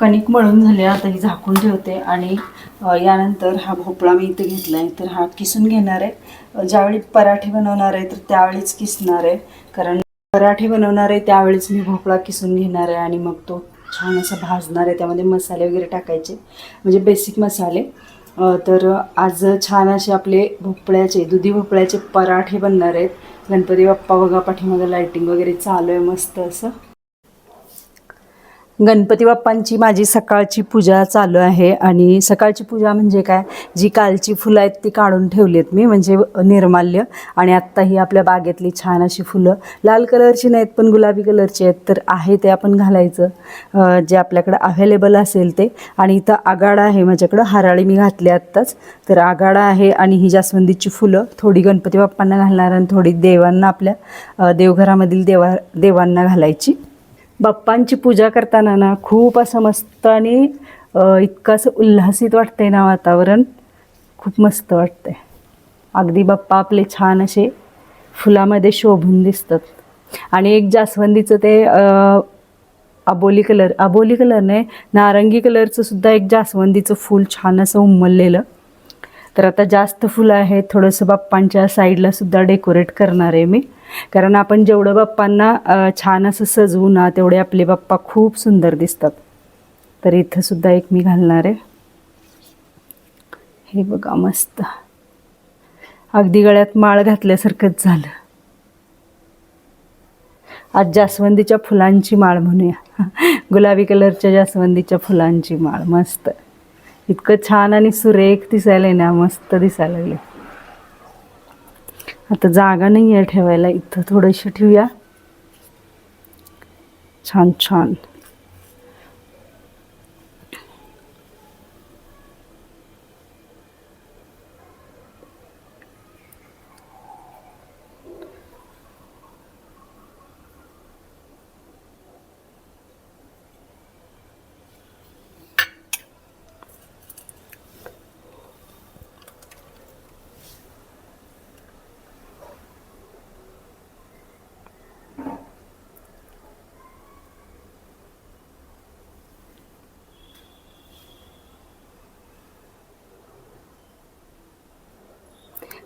कणिक मळून झाले आता ही झाकून ठेवते. आणि यानंतर हा भोपळा मी इथे घेतला आहे तर हा किसून घेणार आहे. ज्यावेळी पराठे बनवणार आहे तर त्यावेळीच किसणार आहे. कारण पराठे बनवणार आहे त्यावेळीच मी भोपळा किसून घेणार आहे. आणि मग तो छान असा भाजणार आहे. त्यामध्ये मसाले वगैरे टाकायचे. म्हणजे बेसिक मसाले. तर आज छान असे आपले भोपळ्याचे दुधी भोपळ्याचे पराठे बनणार आहेत. गणपती बाप्पा बघा पाठीमागे लाईटिंग वगैरे चालू आहे मस्त असं. गणपती बाप्पांची माझी सकाळची पूजा चालू आहे आणि सकाळची पूजा म्हणजे काय? जी कालची फुलं आहेत ती काढून ठेवली आहेत मी म्हणजे निर्माल्य. आणि आत्ता ही आपल्या बागेतली छान अशी फुलं लाल कलरची नाहीत पण गुलाबी कलरची आहेत तर आहे ते आपण घालायचं. जे आपल्याकडं अवेलेबल असेल ते. आणि इथं आगाडा आहे माझ्याकडं हराळी मी घातली आत्ताच. तर आगाडा आहे आणि ही जास्वंदीची फुलं. थोडी गणपती बाप्पांना घालणार आणि थोडी देवांना आपल्या देवघरामधील देवा देवांना घालायची. बाप्पांची पूजा करताना ना खूप असं मस्त आणि इतकं असं उल्हासित वाटतंय ना वातावरण. खूप मस्त वाटतंय. अगदी बाप्पा आपले छान असे फुलामध्ये शोभून दिसतात. आणि एक जास्वंदीचं ते अबोली कलर अबोली कलर नाही नारंगी कलरचं सुद्धा एक जास्वंदीचं फूल छान असं उमललेलं. तर आता जास्त फुलं आहेत थोडंसं बाप्पांच्या साईडला सुद्धा डेकोरेट करणार आहे मी. कारण आपण जेवढं बाप्पांना छान असं सजवू ना तेवढे आपले बाप्पा खूप सुंदर दिसतात. तर इथं सुद्धा एक मी घालणार आहे. हे बघा मस्त. अगदी गळ्यात माळ घातल्यासारखंच झालं. आज जास्वंदीच्या फुलांची माळ म्हणूया. गुलाबी कलरच्या जास्वंदीच्या फुलांची माळ. मस्त. इतकं छान आणि सुरेख दिसायला आहे ना मस्त दिसायला लागले आता जागा नाही आहे ठेवायला. इथं थोडंसं ठेवूया. छान छान.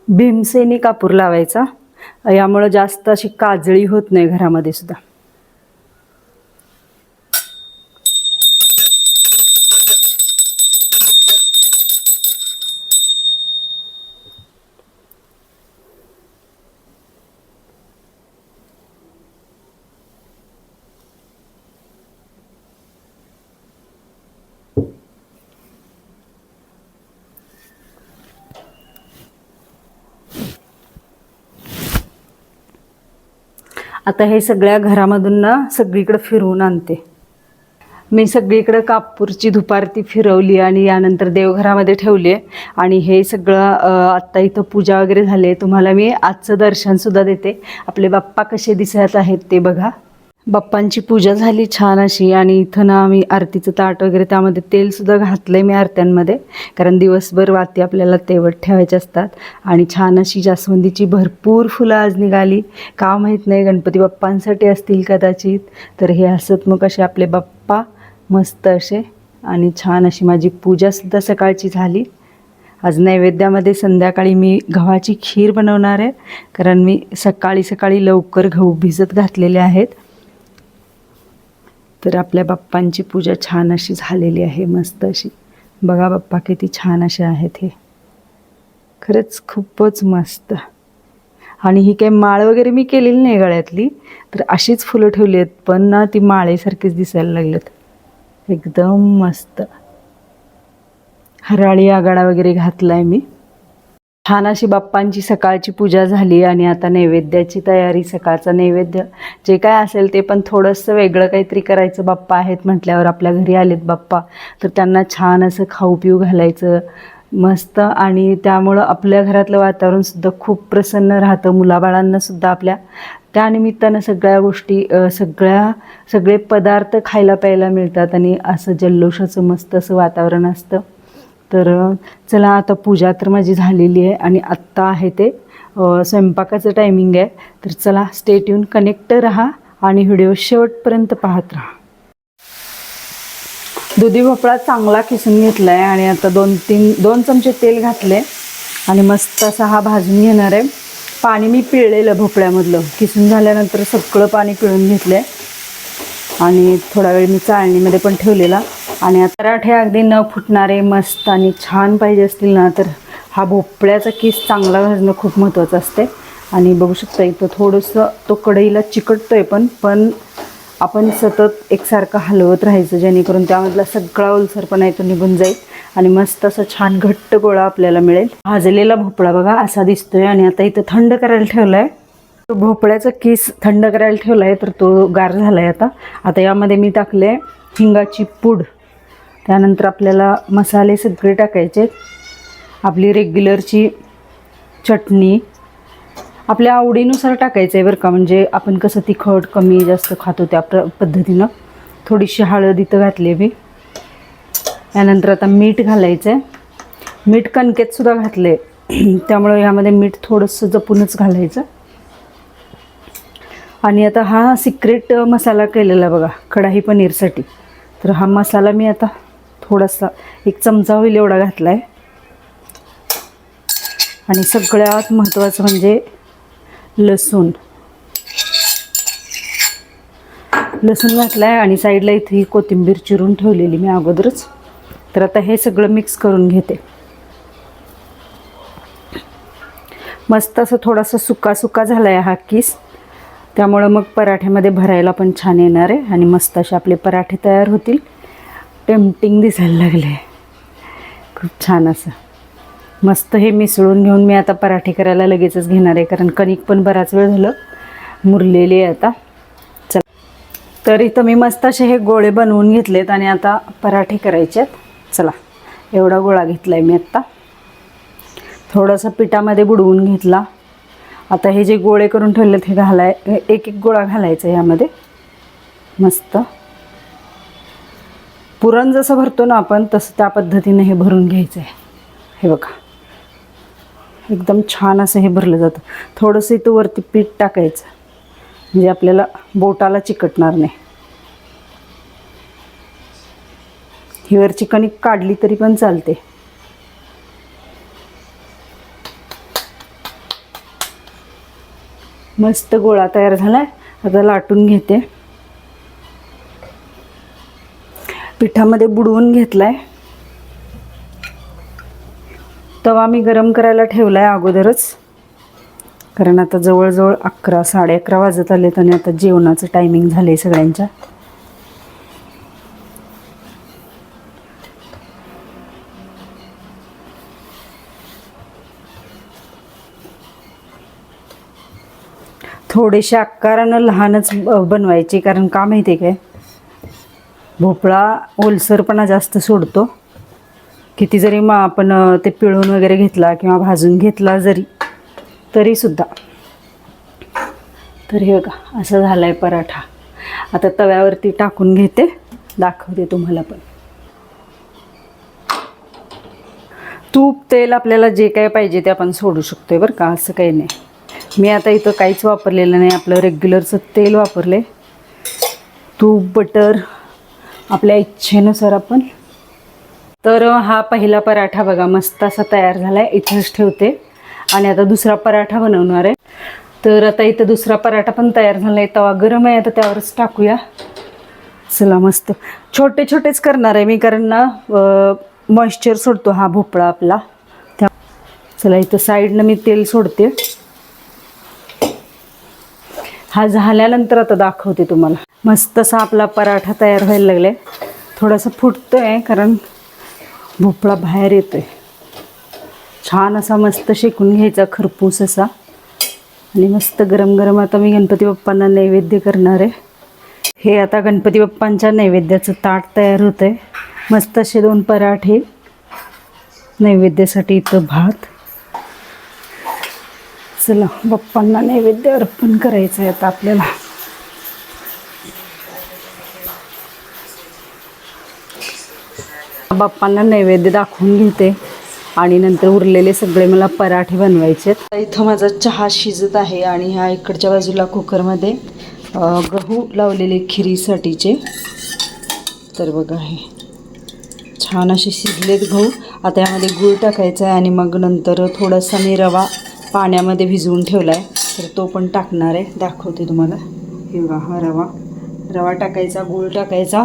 भीमसेनी कापूर लावायचा. यामुळं जास्त अशी काजळी होत नाही घरामध्ये सुद्धा. आता हे सगळ्या घरामधून ना सगळीकडं फिरवून आणते. मी सगळीकडं कापूरची धुपारती फिरवली आणि यानंतर देवघरामध्ये ठेवली आहे. आणि हे सगळं आत्ता इथं पूजा वगैरे झाली आहे. तुम्हाला मी आजचं दर्शनसुद्धा देते. आपले बाप्पा कसे दिसत आहेत ते बघा. बाप्पांची पूजा झाली छान अशी आणि इथं ना आम्ही आरतीचं ताट वगैरे त्यामध्ये तेलसुद्धा घातलं आहे मी आरत्यांमध्ये. कारण दिवसभर वाती आपल्याला तेवट ठेवायचे असतात. आणि छान अशी जास्वंदीची भरपूर फुलं आज निघाली. का माहीत नाही गणपती बाप्पांसाठी असतील कदाचित. तर हे हसतमुख असे आपले बाप्पा मस्त असे. आणि छान अशी माझी पूजासुद्धा सकाळची झाली. आज नैवेद्यामध्ये संध्याकाळी मी गव्हाची खीर बनवणार आहे. कारण मी सकाळी सकाळी लवकर गहू भिजत घातलेले आहेत. तर आपल्या बाप्पांची पूजा छान अशी झालेली आहे मस्त अशी. बघा बाप्पा किती छान असे आहेत हे. खरंच खूपच मस्त. आणि ही काही माळ वगैरे मी केलेली नाही गळ्यातली तर अशीच फुलं ठेवली आहेत पण ना ती माळेसारखीच दिसायला लागलेत. एकदम मस्त. हराळी आगाडा वगैरे घातला आहे मी. छान अशी बाप्पांची सकाळची पूजा झाली आणि आता नैवेद्याची तयारी सकाळचा नैवेद्य. जे काय असेल ते पण थोडंसं वेगळं काहीतरी करायचं बाप्पा आहेत म्हटल्यावर आपल्या घरी आलेत बाप्पा. तर त्यांना छान असं खाऊ पिऊ घालायचं मस्त. आणि त्यामुळं आपल्या घरातलं वातावरणसुद्धा खूप प्रसन्न राहतं. मुलाबाळांनासुद्धा आपल्या त्यानिमित्तानं सगळ्या गोष्टी सगळ्या सगळे पदार्थ खायला प्यायला मिळतात आणि असं जल्लोषाचं मस्त असं वातावरण असतं. तर चला आता पूजा तर माझी झालेली आहे आणि आत्ता आहे ते स्वयंपाकाचं टायमिंग आहे. तर चला स्टेट येऊन कनेक्ट राहा आणि व्हिडिओ शेवटपर्यंत पाहत राहा. दुधी भोपळा चांगला किसून घेतला आहे आणि आता दोन तीन दोन चमचे तेल घातले आणि मस्त असा हा भाजून घेणार आहे. पाणी मी पिळलेलं भोपळ्यामधलं. किसून झाल्यानंतर सगळं पाणी पिळून घेतलं आहे आणि थोडा वेळ मी चाळणीमध्ये पण ठेवलेला. आणि पराठे अगदी न फुटणारे मस्त आणि छान पाहिजे असतील ना तर हा भोपळ्याचा किस चांगला भाजणं खूप महत्त्वाचं असते. आणि बघू शकता इथं थोडंसं तो कढईला चिकटतोय पण पण आपण सतत एकसारखं हलवत राहायचं जेणेकरून त्यामधला सगळा ओलसरपणा तो निघून जाईल आणि मस्त असा छान घट्ट गोळा आपल्याला मिळेल. भाजलेला भोपळा बघा असा दिसतोय आणि आता इथं थंड करायला ठेवला आहे तो भोपळ्याचा किस थंड करायला ठेवला आहे तर तो गार झाला आहे आता. आता यामध्ये मी टाकले हिंगाची पूड. त्यानंतर आपल्याला मसाले सगळे टाकायचे आहेत. आपली रेग्युलरची चटणी. आपल्या आवडीनुसार टाकायचं आहे बरं का म्हणजे आपण कसं तिखट कमी जास्त खातो त्या प्र पद्धतीनं. थोडीशी हळद इथं घातली आहे मी. त्यानंतर आता मीठ घालायचं आहे. मीठ कणकेतसुद्धा घातलं आहे त्यामुळं ह्यामध्ये मीठ थोडंसं जपूनच घालायचं. आणि आता हा सिक्रेट मसाला केलेला बघा कढाई पनीरसाठी. तर हा मसाला मी आता थोडासा एक चमचा होईल एवढा घातला आहे आणि सगळ्यात महत्त्वाचं म्हणजे लसूण. लसूण घातला आहे आणि साईडला इथे ही कोथिंबीर चिरून ठेवलेली मी अगोदरच. तर आता हे सगळं मिक्स करून घेते. मस्त असं थोडासा सुका सुका झाला आहे हा किस. त्यामुळं मग पराठ्यामध्ये भरायला पण छान येणार आहे आणि मस्त असे आपले पराठे तयार होतील. टेम्पटिंग दिसायला लागले. खूप छान असं. मस्त हे मिसळून घेऊन मी आता पराठे करायला लगेचच घेणार आहे कारण कणिक पण बराच वेळ झालं. मुरलेली आहे आता. चला. तर इथं मी मस्त असे हे गोळे बनवून घेतलेत आणि आता पराठे करायचे आहेत. चला. एवढा गोळा घेतला आहे मी आत्ता. थोडंसं पिठामध्ये बुडवून घेतला. आता हे जे गोळे करून ठेवलेत हे घालाय एक एक गोळा घालायचा यामध्ये. मस्त. पुरण जसं भरतो ना आपण तसं त्या पद्धतीने हे भरून घ्यायचं आहे हे बघा. एकदम छान असं हे भरलं जातं. थोडंसं इथं वरती पीठ टाकायचं. म्हणजे आपल्याला बोटाला चिकटणार नाही. ही वरची कणिक काढली तरी पण चालते. मस्त गोळा तयार झाला आहे आता लाटून घेते. पिठामध्ये बुडवून घेतलाय. तवा मी गरम करायला ठेवला आहे अगोदरच. कारण आता जवळजवळ अकरा साडे अकरा वाजत आलेत आणि आता जेवणाचं टायमिंग झालं आहे सगळ्यांच्या. थोडेसे आकारानं लहानच ब- बनवायचे कारण का माहिती आहे काय? भोपळा ओलसरपणा जास्त सोडतो. किती जरी मग आपण ते पिळून वगैरे घेतला किंवा भाजून घेतला जरी तरीसुद्धा. तर हे बघा असं झालं आहे पराठा. आता तव्यावरती टाकून घेते. दाखवते तुम्हाला पण. तूप तेल आपल्याला जे काय पाहिजे ते आपण सोडू शकतोय बरं का असं काही नाही. मी आता इथं काहीच वापरलेलं नाही. आपलं रेग्युलरचं तेल वापरले तूप बटर आपल्या इच्छेनुसार आपण. तर हा पहिला पराठा बघा मस्त असा तयार झाला आहे इथंच ठेवते. आणि आता दुसरा पराठा बनवणार आहे. तर आता इथं दुसरा पराठा पण तयार झाला आहे तवा गरम आहे आता त्यावरच टाकूया. चला मस्त. छोटे छोटेच करणार आहे मी कारण ना मॉइश्चर सोडतो हा भोपळा आपला. त्या चला इथं साईडनं मी तेल सोडते. हा झाल्यानंतर आता दाखवते तुम्हाला. मस्त असा आपला पराठा तयार व्हायला लागले. थोडासा फुटतो आहे कारण भोपळा बाहेर येतो आहे छान असा मस्त शेकून घ्यायचा खरपूस असा. आणि मस्त गरम गरम आता मी गणपती बाप्पांना नैवेद्य करणार आहे. हे आता गणपती बाप्पांच्या नैवेद्याचं ताट तयार होतं आहे मस्त असे दोन पराठे नैवेद्यासाठी इथं भात. चला बाप्पांना नैवेद्य अर्पण करायचं आहे आता आपल्याला. बाप्पांना नैवेद्य दाखवून घेते आणि नंतर उरलेले सगळे मला पराठे बनवायचे आहेत. इथं माझा चहा शिजत आहे आणि ह्या इकडच्या बाजूला कुकरमध्ये गहू लावलेले खिरीसाठीचे. तर बघा हे. छान असे शिजलेत गहू. आता यामध्ये गूळ टाकायचा आहे आणि मग नंतर थोडासा मी रवा पाण्यामध्ये भिजवून ठेवला आहे तर तो पण टाकणार आहे. दाखवते तुम्हाला. हे बघा हा रवा. रवा टाकायचा गूळ टाकायचा.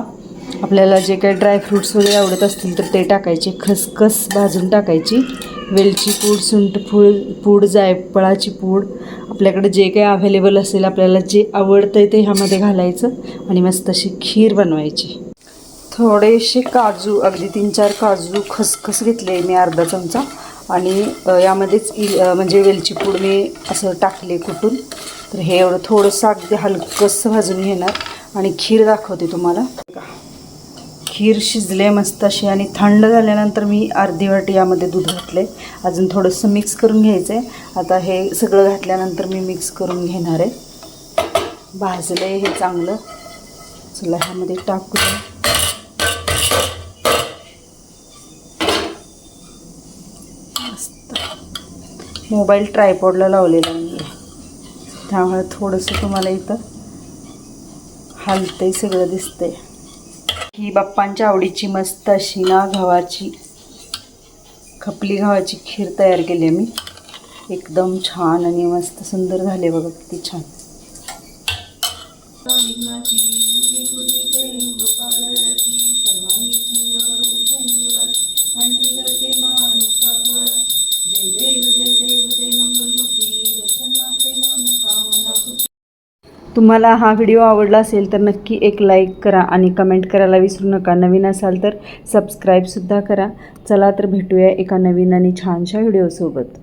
आपल्याला जे काही ड्रायफ्रूट्स वगैरे आवडत असतील तर ते टाकायचे. खसखस भाजून टाकायची. वेलची पूड सुंठ पूड पूड जायफळाची पूड. आपल्याकडे जे काही अवेलेबल असेल आपल्याला जे आवडतं ते ह्यामध्ये घालायचं आणि मस्त अशी खीर बनवायची. थोडेसे काजू अगदी तीन चार काजू खसखस घेतले मी अर्धा चमचा. आणि यामध्येच म्हणजे वेलची पूड मी असं टाकले कुटून तर हे एवढं थोडंसं अगदी हलकंसं भाजून घेणार. आणि खीर दाखवते तुम्हाला. खीर शिजले मस्त अशी आणि थंड झाल्यानंतर मी अर्धी वाटी यामध्ये दूध घातले अजून थोडंसं मिक्स करून घ्यायचं आहे आता हे सगळं घातल्यानंतर मी मिक्स करून घेणार आहे. भाजलं आहे हे चांगलं. चला ह्यामध्ये टाकूया. मोबाईल ट्रायपॉडला लावलेला आहे त्यामुळे थोडंसं तुम्हाला इथं हलतंय सगळं दिसतंय. ही बाप्पांच्या आवडीची मस्त अशी ना गव्हाची खपली गव्हाची खीर तयार केली आहे मी. एकदम छान आणि मस्त सुंदर झाले बघा किती छान. तुम्हाला हा व्हिडिओ आवडला असेल तर नक्की एक लाईक करा आणि कमेंट करायला विसरू नका. नवीन असाल तर सबस्क्राईबसुद्धा करा. चला तर भेटूया एका नवीन आणि छानशा व्हिडिओसोबत